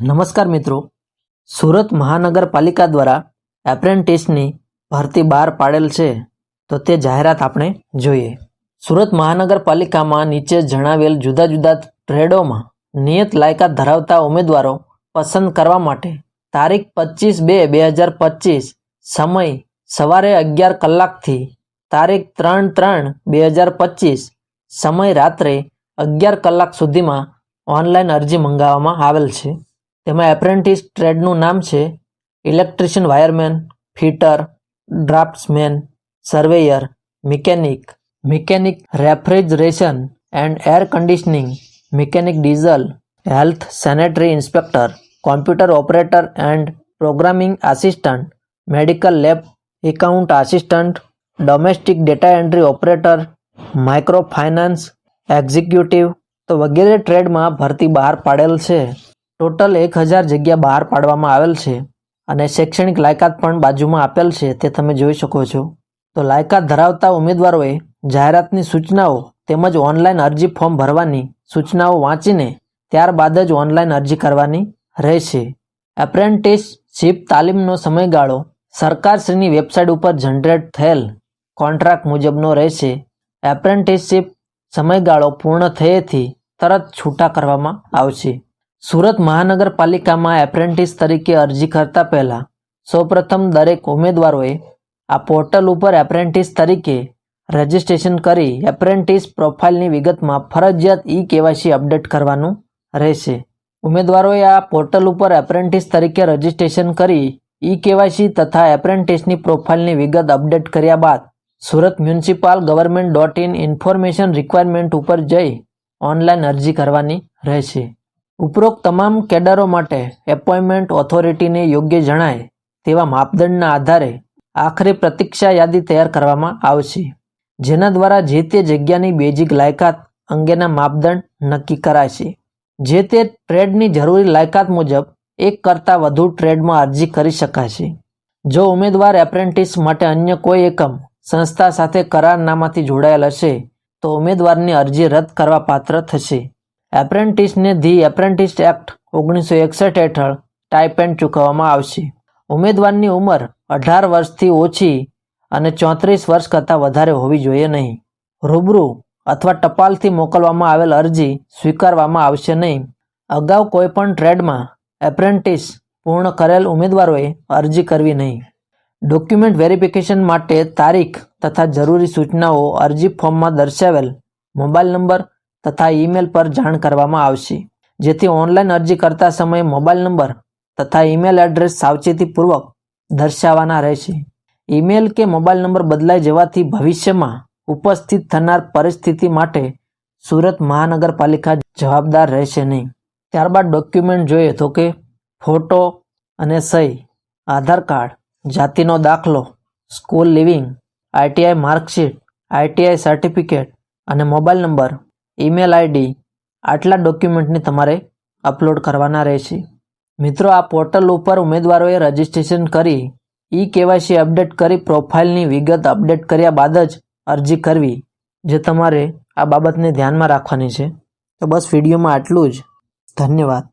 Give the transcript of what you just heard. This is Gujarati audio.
નમસ્કાર મિત્રો. સુરત મહાનગરપાલિકા દ્વારા એપ્રેન્ટિસની ભરતી બહાર પાડેલ છે, તો તે જાહેરાત આપણે જોઈએ. સુરત મહાનગરપાલિકામાં નીચે જણાવેલ જુદા જુદા ટ્રેડોમાં નિયત લાયકાત ધરાવતા ઉમેદવારો પસંદ કરવા માટે તારીખ પચીસ બે બે હજાર પચીસ, સમય સવારે અગિયાર કલાકથી તારીખ ત્રણ ત્રણ બે હજાર પચીસ, સમય રાત્રે અગિયાર કલાક સુધીમાં ઓનલાઈન અરજી મંગાવવામાં આવેલ છે. તેમાં એપ્રેન્ટિસ ટ્રેડનું નામ છે electrician wireman fitter draughtsman surveyor mechanic mechanic refrigeration and air conditioning mechanic diesel health sanitary inspector computer operator and programming assistant medical lab account assistant domestic data entry operator microfinance executive તો વગેરે ટ્રેડમાં ભરતી બહાર પાડેલ છે. ટોટલ એક હજાર જગ્યા બહાર પાડવામાં આવેલ છે અને શૈક્ષણિક લાયકાત પણ બાજુમાં આપેલ છે તે તમે જોઈ શકો છો. તો લાયકાત ધરાવતા ઉમેદવારોએ જાહેરાતની સૂચનાઓ તેમજ ઓનલાઈન અરજી ફોર્મ ભરવાની સૂચનાઓ વાંચીને ત્યારબાદ જ ઓનલાઈન અરજી કરવાની રહેશે. એપ્રેન્ટિસશીપ તાલીમનો સમયગાળો સરકારશ્રીની વેબસાઇટ ઉપર જનરેટ થયેલ કોન્ટ્રાક્ટ મુજબનો રહેશે. એપ્રેન્ટિસશીપ સમયગાળો પૂર્ણ થયેથી તરત છૂટા કરવામાં આવશે. સુરત મહાનગરપાલિકામાં એપ્રેન્ટિસ તરીકે અરજી કરતા પહેલાં સૌપ્રથમ દરેક ઉમેદવારોએ આ પોર્ટલ ઉપર એપ્રેન્ટિસ તરીકે રજિસ્ટ્રેશન કરી એપ્રેન્ટિસ પ્રોફાઇલની વિગતમાં ફરજિયાત ઈ કેવાયસી અપડેટ કરવાનું રહેશે. ઉમેદવારોએ આ પોર્ટલ ઉપર એપ્રેન્ટિસ તરીકે રજિસ્ટ્રેશન કરી ઈ કેવાયસી તથા એપ્રેન્ટિસની પ્રોફાઇલની વિગત અપડેટ કર્યા બાદ Surat municipal government dot in information requirement ઉપર જઈ ઓનલાઈન અરજી કરવાની રહેશે. ઉપરોક્ત તમામ કેડરો માટે એપોઇન્ટમેન્ટ ઓથોરિટીને યોગ્ય જણાય તેવા માપદંડના આધારે આખરે પ્રતીક્ષા યાદી તૈયાર કરવામાં આવશે, જેના દ્વારા જે તે જગ્યાની બેઝિક લાયકાત અંગેના માપદંડ નક્કી કરાશે. જે તે ટ્રેડની જરૂરી લાયકાત મુજબ એક કરતાં વધુ ટ્રેડમાં અરજી કરી શકાશે. જો ઉમેદવાર એપ્રેન્ટિસ માટે અન્ય કોઈ એકમ સંસ્થા સાથે કરારનામાથી જોડાયેલ હશે, તો ઉમેદવારની અરજી રદ કરવા પાત્ર થશે. એપ્રેન્ટિસને ધી એપ્રેન્ટિસ એક્ટ ઓગણીસો એકસઠ હેઠળ ટાઇપેન્ડ ચૂકવવામાં આવશે. ઉમેદવારની ઉંમર અઢાર વર્ષથી ઓછી અને ચોત્રીસ વર્ષ કરતાં વધારે હોવી જોઈએ નહીં. રૂબરૂ અથવા ટપાલથી મોકલવામાં આવેલ અરજી સ્વીકારવામાં આવશે નહીં. અગાઉ કોઈપણ ટ્રેડમાં એપ્રેન્ટિસ પૂર્ણ કરેલ ઉમેદવારોએ અરજી કરવી નહીં. ડોક્યુમેન્ટ વેરિફિકેશન માટે તારીખ તથા જરૂરી સૂચનાઓ અરજી ફોર્મમાં દર્શાવેલ મોબાઈલ નંબર તથા ઈમેલ પર જાણ કરવામાં આવશે. જેથી ઓનલાઈન અરજી કરતા સમયે મોબાઈલ નંબર તથા ઈમેલ એડ્રેસ સાવચેતીપૂર્વક દર્શાવવાના રહેશે. ઈમેલ કે મોબાઈલ નંબર બદલાઈ જવાથી ભવિષ્યમાં ઉપસ્થિત થનાર પરિસ્થિતિ માટે સુરત મહાનગરપાલિકા જવાબદાર રહેશે નહીં. ત્યારબાદ ડોક્યુમેન્ટ જોઈએ તો કે ફોટો અને સહી, આધાર કાર્ડ, જાતિનો દાખલો, school leaving, ITI marksheet, ITI certificate અને મોબાઈલ નંબર ઈમેલ આઈડી આટલા ડોક્યુમેન્ટને તમારે અપલોડ કરવાના રહેશે. મિત્રો, આ પોર્ટલ ઉપર ઉમેદવારોએ રજિસ્ટ્રેશન કરી ઈ કેવાયસી અપડેટ કરી પ્રોફાઇલની વિગત અપડેટ કર્યા બાદ જ અરજી કરવી, જે તમારે આ બાબતને ધ્યાનમાં રાખવાની છે. તો બસ, વિડીયોમાં આટલું જ. ધન્યવાદ.